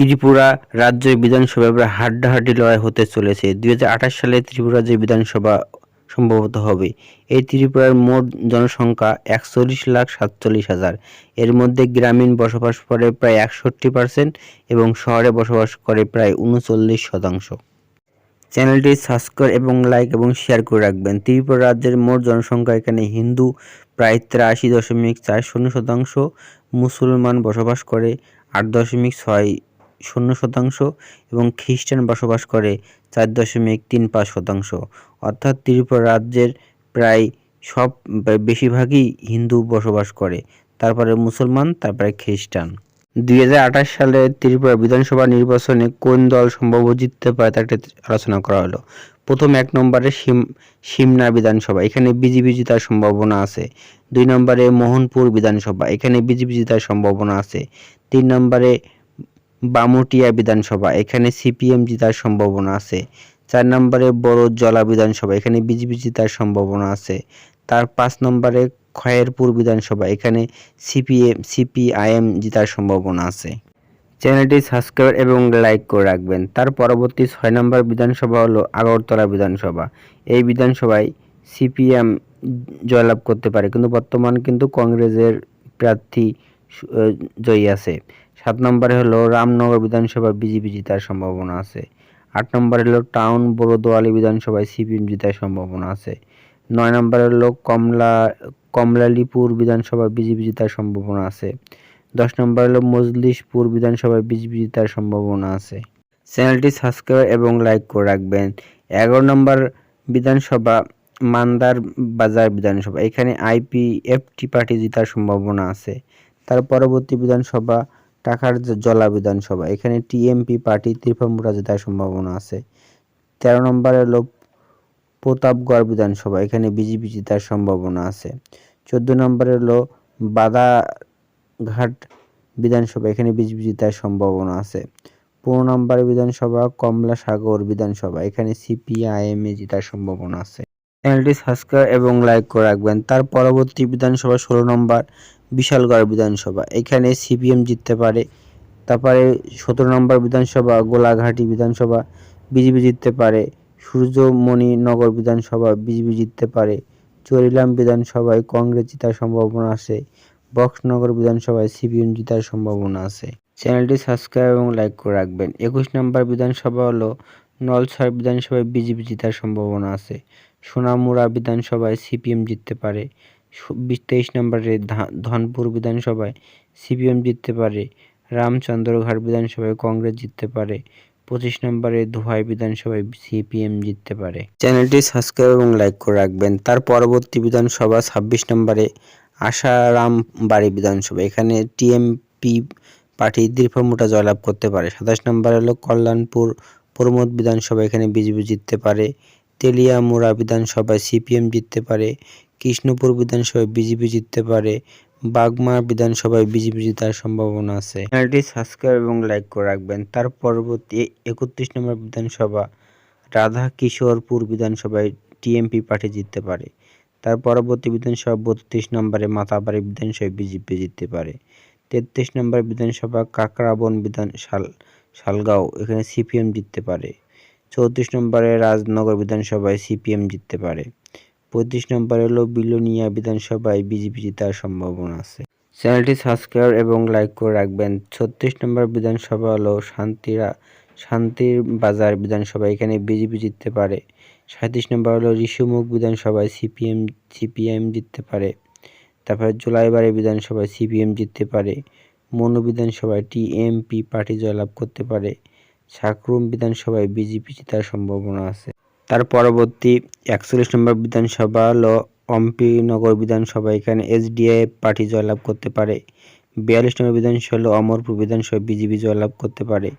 ত্রিপুরা রাজ্যের বিধানসভা এবার হাড্ডাহাড্ডি লড়াই হতে চলেছে। দুই হাজার আঠাশ সালে ত্রিপুরা রাজ্যের বিধানসভা সম্ভবত হবে। এই ত্রিপুরার মোট জনসংখ্যা একচল্লিশ লাখ সাতচল্লিশ হাজার। এর মধ্যে গ্রামীণ বসবাস করে প্রায় একষট্টি পার্সেন্ট এবং শহরে বসবাস করে প্রায় উনচল্লিশ শতাংশ। চ্যানেলটি সাবস্ক্রাইব এবং লাইক এবং শেয়ার করে রাখবেন। ত্রিপুরা রাজ্যের মোট জনসংখ্যা এখানে হিন্দু, প্রায় তিরাশি দশমিক চার শূন্য শতাংশ, মুসলমান বসবাস করে আট দশমিক ছয় শূন্য শতাংশ এবং খ্রিস্টান বসবাস করে চার দশমিক তিন পাঁচ শতাংশ। অর্থাৎ ত্রিপুরা রাজ্যের প্রায় সব, বেশিরভাগই হিন্দু বসবাস করে, তারপরে মুসলমান, তারপরে খ্রিস্টান। দুই হাজার আঠাশ সালে ত্রিপুরা বিধানসভা নির্বাচনে কোন দল সম্ভব জিততে পারে তা একটা আলোচনা করা হলো। প্রথম এক নম্বরে সিম, সিমনা বিধানসভা, এখানে বিজেপি জেতার সম্ভাবনা আছে। দুই নম্বরে মোহনপুর বিধানসভা, এখানে বিজেপি জেতার সম্ভাবনা আছে। তিন নম্বরে বামুটিয়া বিধানসভা, এখানে সিপিএম জেতার সম্ভাবনা আছে। চার নম্বরে বড় জলা বিধানসভা, এখানে বিজেপি জেতার সম্ভাবনা আছে। তার পাঁচ নম্বরে খয়েরপুর বিধানসভা, এখানে সিপিএম, সিপিআইএম জেতার সম্ভাবনা আছে। চ্যানেলটি সাবস্ক্রাইব এবং লাইক করে রাখবেন। তার পরবর্তী ছয় নম্বর বিধানসভা হলো আগরতলা বিধানসভা। এই বিধানসভায় সিপিএম জয়লাভ করতে পারে, কিন্তু বর্তমান কিন্তু কংগ্রেসের প্রার্থী জয়ী আছে। সাত নম্বরে হলো রামনগর বিধানসভা বিজেপি জেতার সম্ভাবনা আছে। আট নম্বরে হলো টাউন বড়দোয়ালি বিধানসভায় সিপিএম জেতার সম্ভাবনা আছে। নয় নম্বরে হলো কমলা, কমলালিপুর বিধানসভা বিজেপি জেতার সম্ভাবনা আছে। দশ নম্বর হলো মজলিশপুর বিধানসভায় বিজেপি জেতার সম্ভাবনা আছে। চ্যানেলটি সাবস্ক্রাইব এবং লাইক করে রাখবেন। এগারো নম্বর বিধানসভা, মান্দার বাজার বিধানসভা। এখানে আইপিএফটি পার্টি জেতার সম্ভাবনা আছে। তার পরবর্তী বিধানসভা টাকার জলা বিধানসভা। এখানে টিএমপি পার্টি ত্রিপুরা জেতার সম্ভাবনা আছে। তেরো নম্বরে হলো প্রতাপগড় বিধানসভা। এখানে বিজেপি জেতার সম্ভাবনা আছে। চোদ্দ নম্বরে হলো বাদাঘাট বিধানসভা। এখানে বিজেপি জেতার সম্ভাবনা আছে। পনেরো নম্বরে বিধানসভা কমলা সাগর বিধানসভা। এখানে সিপিআইএম এ জেতার সম্ভাবনা আছে। চ্যানেলটি সাবস্ক্রাইব এবং লাইক করে রাখবেন। তার পরবর্তী বিধানসভা ষোলো নম্বর বিশালগড় বিধানসভা। এখানে সিপিএম জিততে পারে, তারপরে সতেরো নম্বর বিধানসভা, গোলাঘাটি বিধানসভা বিজেপি জিততে পারে, সূর্যমণি নগর বিধানসভা বিজেপি জিততে পারে, চরিলাম বিধানসভায় কংগ্রেস জেতার সম্ভাবনা আছে, বক্সনগর বিধানসভায় সিপিএম জেতার সম্ভাবনা আছে। চ্যানেলটি সাবস্ক্রাইব এবং লাইক করে রাখবেন। একুশ নম্বর বিধানসভা হলো নলছড় বিধানসভায় বিজেপি জেতার সম্ভাবনা আছে, সোনামুড়া বিধানসভায় সিপিএম জিততে পারে তেইশ নম্বরে ধনপুর বিধানসভায় সিপিএম জিততে পারে, রামচন্দ্রঘাট বিধানসভায় কংগ্রেস জিততে পারে, পঁচিশ নম্বরে ধোয়াই বিধানসভায় সিপিএম জিততে পারে। চ্যানেলটি সাবস্ক্রাইব এবং লাইক করে রাখবেন। তার পরবর্তী বিধানসভা ছাব্বিশ নম্বরে আশারাম বাড়ি বিধানসভা। এখানে টিএমপি পার্টি দীর্ঘমোটা জয়লাভ করতে পারে। সাতাশ নম্বর হলো কল্যাণপুর প্রমোদ বিধানসভা। এখানে বিজেপি জিততে পারে। তেলিয়ামুড়া বিধানসভায় সিপিএম জিততে পারে। কৃষ্ণপুর বিধানসভায় বিজেপি জিততে পারে, বাগমার বিধানসভায় বিজেপি জেতার সম্ভাবনা আছে। চ্যানেলটি সাবস্ক্রাইব এবং লাইক করে রাখবেন। তার পরবর্তী একত্রিশ নম্বর বিধানসভা রাধা কিশোরপুর বিধানসভায় টিএমপি পার্টি জিততে পারে। তার পরবর্তী বিধানসভা বত্রিশ নম্বরে মাতাবাড়ি বিধানসভায় বিজেপি জিততে পারে। তেত্রিশ নম্বর বিধানসভা কাকরাবন বিধান, শাল, শালগাঁও, এখানে সিপিএম জিততে পারে। চৌত্রিশ নম্বরে রাজনগর বিধানসভায় সিপিএম জিততে পারে। পঁয়ত্রিশ নম্বর হলো বিলোনিয়া বিধানসভায় বিজেপি জেতার সম্ভাবনা আছে। চ্যানেলটি সাবস্ক্রাইব এবং লাইক করে রাখবেন। ছত্রিশ নম্বর বিধানসভা হলো শান্তিরা, শান্তির বাজার বিধানসভা। এখানে বিজেপি জিততে পারে। সাঁত্রিশ নম্বর হলো ঋষিমুখ বিধানসভায় সিপিএম সিপিএম জিততে পারে। তারপরে জোলাইবাড়ি বিধানসভায় সিপিএম জিততে পারে। মনু বিধানসভায় টিএমপি পার্টি জয়লাভ করতে পারে। সাকরুম বিধানসভায় বিজেপি জেতার সম্ভাবনা আছে। তার পরবর্তী একচল্লিশ নম্বর বিধানসভা হলো অম্পিনগর বিধানসভা, এখানে এসডিএফ পার্টি জয়লাভ করতে পারে। বিয়াল্লিশ নম্বর বিধানসভা হলো অমরপুর বিধানসভা বিজেপি জয়লাভ করতে পারে।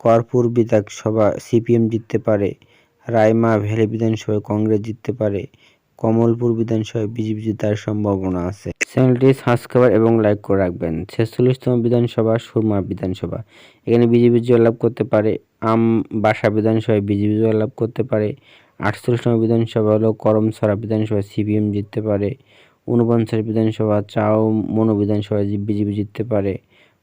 করপুর বিধানসভা সিপিএম জিততে পারে। রায়মা ভ্যালি বিধানসভায় কংগ্রেস জিততে পারে। কমলপুর বিধানসভায় বিজেপি জেতার সম্ভাবনা আছে। চ্যানেলটি সাবস্ক্রাইব এবং লাইক করে রাখবেন। ছেচল্লিশতম বিধানসভা, সুরমা বিধানসভা। এখানে বিজেপি জয়লাভ করতে পারে। আম বাসা বিধানসভায় বিজেপি জয়লাভ করতে পারে। আটচল্লিশতম বিধানসভা হলো করমছড়া বিধানসভায় সিপিএম জিততে পারে। ঊনপঞ্চাশ বিধানসভা চাও মনো বিধানসভায় বিজেপি জিততে পারে।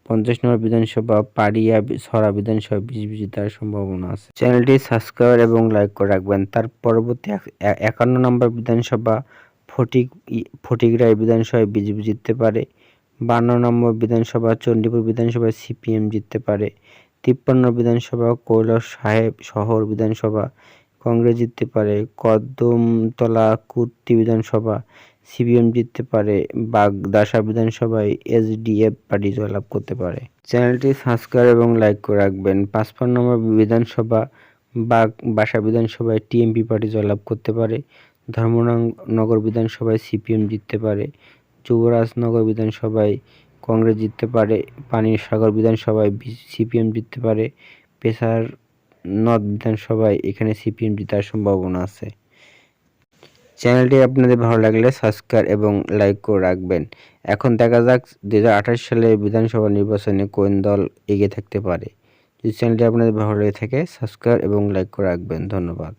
পঞ্চাশ নম্বর বিধানসভা পাড়িয়া ছড়া বিধানসভা বিজেপি জেতার সম্ভাবনা আছে। চ্যানেলটি সাবস্ক্রাইব এবং লাইক করে রাখবেন। তার পরবর্তী একান্ন নম্বর বিধানসভা ফটিক ফটিকরায় বিধানসভায় বিজেপি জিততে পারে। বান্ন নম্বর বিধানসভা চণ্ডীপুর বিধানসভায় সিপিএম জিততে পারে। তিপ্পান্ন বিধানসভা কৈলাস সাহেব শহর বিধানসভা কংগ্রেস জিততে পারে, কদমতলা কুর্তি বিধানসভা, সিপিএম জিততে পারে, বাগদাসা বিধানসভায় এসডিএফ পার্টি জয়লাভ করতে পারে। চ্যানেলটি সাবস্ক্রাইব এবং লাইক করে রাখবেন। পাঁচপান্ন নম্বর বিধানসভা বাগ বাসা বিধানসভায় টিএমপি পার্টি জয়লাভ করতে পারে, ধর্মনগর বিধানসভায় সিপিএম জিততে পারে, যুবরাজনগর বিধানসভায় কংগ্রেস জিততে পারে পানির সাগর বিধানসভায় সিপিএম জিততে পারে, পেশার নর্থ বিধানসভায় এখানে সিপিএম জেতার সম্ভাবনা আছে। চ্যানেলটি আপনাদের ভালো লাগলে সাবস্ক্রাইব এবং লাইক করে রাখবেন। এখন দেখা যাক দুই হাজার আঠাশ সালে বিধানসভা নির্বাচনে কোন দল এগিয়ে থাকতে পারে। যদি চ্যানেলটি আপনাদের ভালো লেগে থাকে সাবস্ক্রাইব এবং লাইক করে রাখবেন। ধন্যবাদ।